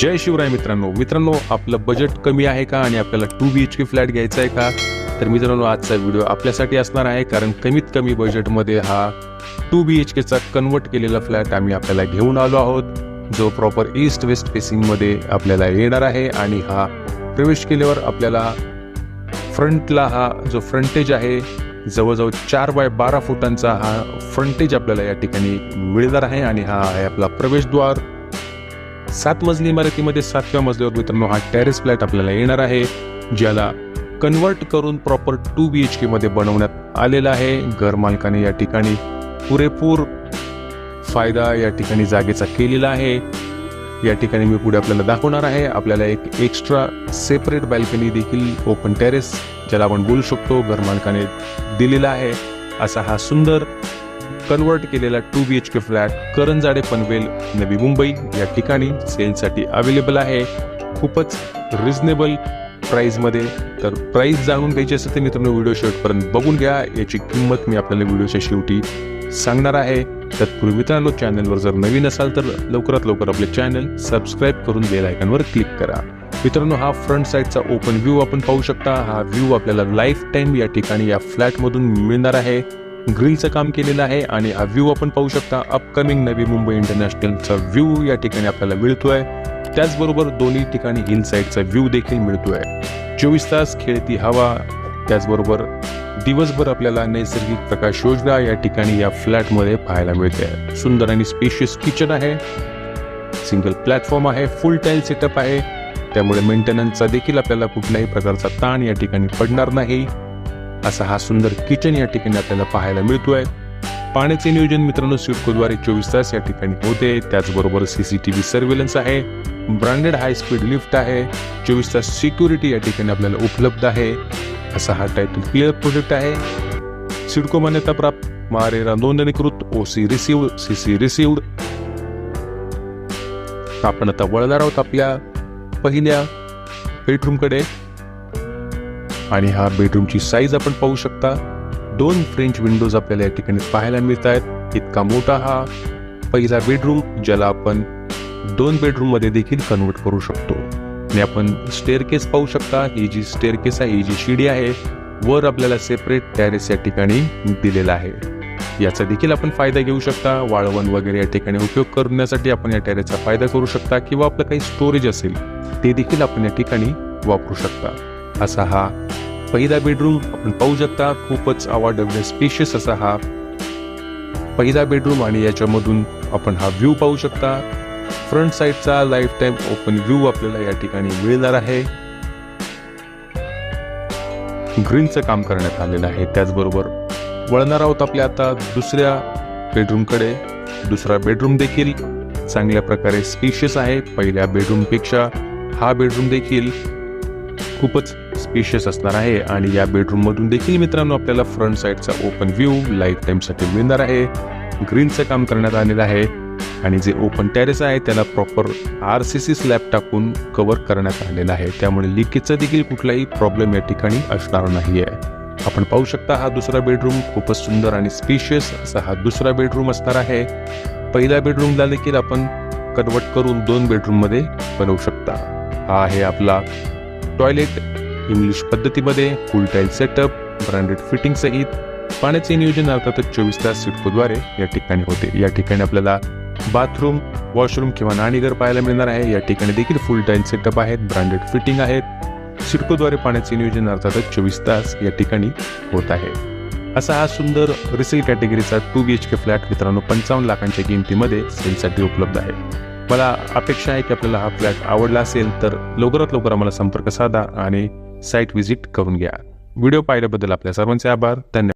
जय शिवराय मित्रांनो. मित्रांनो आपलं बजेट कमी आहे का आणि आपल्याला two B H K flat घ्यायचा आहे का? तर मित्रांनो आजचा व्हिडिओ आपल्यासाठी असणार आहे कारण कमीत कमी बजेटमध्ये हा टू बी एच केचा कन्वर्ट केलेला फ्लॅट आम्ही आपल्याला घेऊन आलो आहोत. जो प्रॉपर ईस्ट वेस्ट फेसिंगमध्ये आपल्याला येणार आहे आणि हा प्रवेश केल्यावर आपल्याला फ्रंटला हा जो फ्रंटेज आहे जवळजवळ चार बाय बारा फुटांचा हा फ्रंटेज आपल्याला या ठिकाणी मिळणार आहे आणि हा आहे आपला प्रवेशद्वार. सात मजली इमारतीमध्ये सातव्या मजल्यावर मित्रांनो हा टेरेस फ्लॅट आपल्याला येणार आहे ज्याला कन्वर्ट करून proper two B H K मध्ये बनवण्यात आलेला आहे. घरमालकाने या ठिकाणी पुरेपूर फायदा या ठिकाणी जागेचा केलेला आहे. या ठिकाणी मी पुढे आपल्याला दाखवणार आहे. आपल्याला एक एक्स्ट्रा सेपरेट बॅल्कनी देखील ओपन टेरेस ज्याला आपण बोलू शकतो घरमालकाने दिलेला आहे. असा हा सुंदर कन्वर्ट केलेला two B H K flat Karanjade Panvel Navi Mumbai या ठिकाणी सेलसाठी अवेलेबल आहे. खूपच रिझनेबल प्राईजमध्ये तर प्राईस जाणून घ्यायची असेल तर मित्रांनो व्हिडिओ शेवटपर्यंत बघून घ्या. याची किंमत मी आपल्याला व्हिडिओच्या शेवटी सांगणार आहे. तत्पूर्वी मित्रांनो चॅनलवर जर नवीन असाल तर लवकरात लवकर आपले चॅनल सबस्क्राईब करून बेल आयकॉनवर क्लिक करा. मित्रांनो हा फ्रंट साईडचा ओपन व्ह्यू आपण पाहू शकता. हा व्ह्यू आपल्याला लाईफ टाईम या ठिकाणी या फ्लॅटमधून मिळणार आहे. ग्रिलचं काम केलेलं आहे आणि हा व्ह्यू आपण पाहू शकता अपकमिंग नवी मुंबई इंटरनॅशनलचा व्ह्यू या ठिकाणी आपल्याला मिळतोय. त्याचबरोबर दोन्ही ठिकाणी हिल साईडचा व्ह्यू देखील मिळतोय. चोवीस तास खेळती हवा त्याचबरोबर दिवसभर आपल्याला नैसर्गिक प्रकाश योजना या ठिकाणी या फ्लॅटमध्ये पाहायला मिळते सुंदर आणि स्पेशियस किचन आहे. सिंगल प्लॅटफॉर्म आहे फुल टाईल सेटअप आहे. त्यामुळे मेंटेनन्सचा देखील आपल्याला कुठल्याही प्रकारचा ताण या ठिकाणी पडणार नाही. असा हा सुंदर किचन या ठिकाणी आपल्याला पाहायला मिळतोय. पाण्याचे नियोजन मित्रांनो सिडकोद्वारे चोवीस तास या ठिकाणी होते. त्याचबरोबर सीसीटीव्ही सर्व्हेलन्स आहे. ब्रँडेड हाय स्पीड लिफ्ट आहे. चोवीस तास सिक्युरिटी या ठिकाणी आपल्याला उपलब्ध आहे. असा हा टायटल क्लिअर प्रोजेक्ट आहे. सिडको मान्यता प्राप्त. मारेरा नोंदणीकृत ओसी रिसिव्ह सीसी रिसिव्ड आपण आता वळणार आहोत आपल्या पहिल्या बेडरूमकडे आणि हा बेडरूमची साईज आपण पाहू शकता. दोन फ्रेंच विंडोज आपल्याला या ठिकाणी पाहायला मिळत आहेत इतका मोठा हा पहिला बेडरूम ज्याला आपण दोन बेडरूममध्ये देखील कन्वर्ट करू शकतो. आणि आपण स्टेअरकेस पाहू शकता. ही जी स्टेअरकेस आहे ही जी शिडी आहे वर आपल्याला सेपरेट टॅरेस या ठिकाणी दिलेला आहे. याचा देखील आपण फायदा घेऊ शकता. वाळवण वगैरे या ठिकाणी उपयोग करण्यासाठी आपण या टॅरेसचा फायदा करू शकता. किंवा आपलं काही स्टोरेज असेल ते देखील आपण या ठिकाणी वापरू शकता. असा हा पहिला बेडरूम आपण पाहू शकता खूपच अवॉर्डेबल स्पेशियस असा हा. पहिला बेडरूम आणि याच्यामधून आपण हा व्ह्यू पाहू शकता. फ्रंट साईडचा लाईफ टाईम ओपन व्ह्यू आपल्याला या ठिकाणी मिळणार आहे. ग्रिलचं काम करण्यात आलेलं आहे. त्याचबरोबर वळणार आहोत आपल्या आता दुसऱ्या बेडरूमकडे दुसरा बेडरूम देखील चांगल्या प्रकारे स्पेशियस आहे. पहिल्या बेडरूमपेक्षा हा बेडरूम देखील खूपच स्पेशियस असणार आहे आणि या बेडरूम मधून देखील मित्रांनो आपल्याला फ्रंट साईडचा ओपन व्ह्यू लाईफ टाईमसाठी मिळणार आहे. ग्रीनचं काम करण्यात आलेलं आहे. आणि जे ओपन टेरेस आहे त्याला proper R C C slab टाकून कव्हर करण्यात आलेलं आहे. त्यामुळे लिकेजचा देखील कुठलाही प्रॉब्लेम या ठिकाणी असणार नाही आहे आपण पाहू शकता हा दुसरा बेडरूम खूपच सुंदर आणि स्पेशियस असा हा दुसरा बेडरूम असणार आहे. पहिल्या बेडरूमला देखील आपण कन्वर्ट करून दोन बेडरूममध्ये बनवू शकता. हा आहे आपला टॉयलेट इंग्लिश पद्धतीमध्ये full tile setup branded fitting सहित पाण्याचे नियोजन अर्थातच चोवीस तास सिडकोद्वारे या ठिकाणी होते. या ठिकाणी आपल्याला बाथरूम वॉशरूम किंवा नाणीघर पाहायला मिळणार आहे. या ठिकाणी देखील फुल टाईल सेटअप आहेत ब्रँडेड फिटिंग आहेत. सिडकोद्वारे पाण्याचे नियोजन अर्थातच चोवीस तास या ठिकाणी होत आहे. असा हा सुंदर resale कॅटेगरीचा two B H K flat मित्रांनो पंचावन्न लाखांच्या किमतीमध्ये सेलसाठी उपलब्ध आहे. मला अपेक्षा आहे की आपल्याला हा फ्लॅट आवडला असेल तर लवकरात लवकर आम्हाला संपर्क साधा आणि साईट व्हिजिट करून घ्या. व्हिडिओ पाहिल्याबद्दल आपल्या सर्वांचे आभार. धन्यवाद.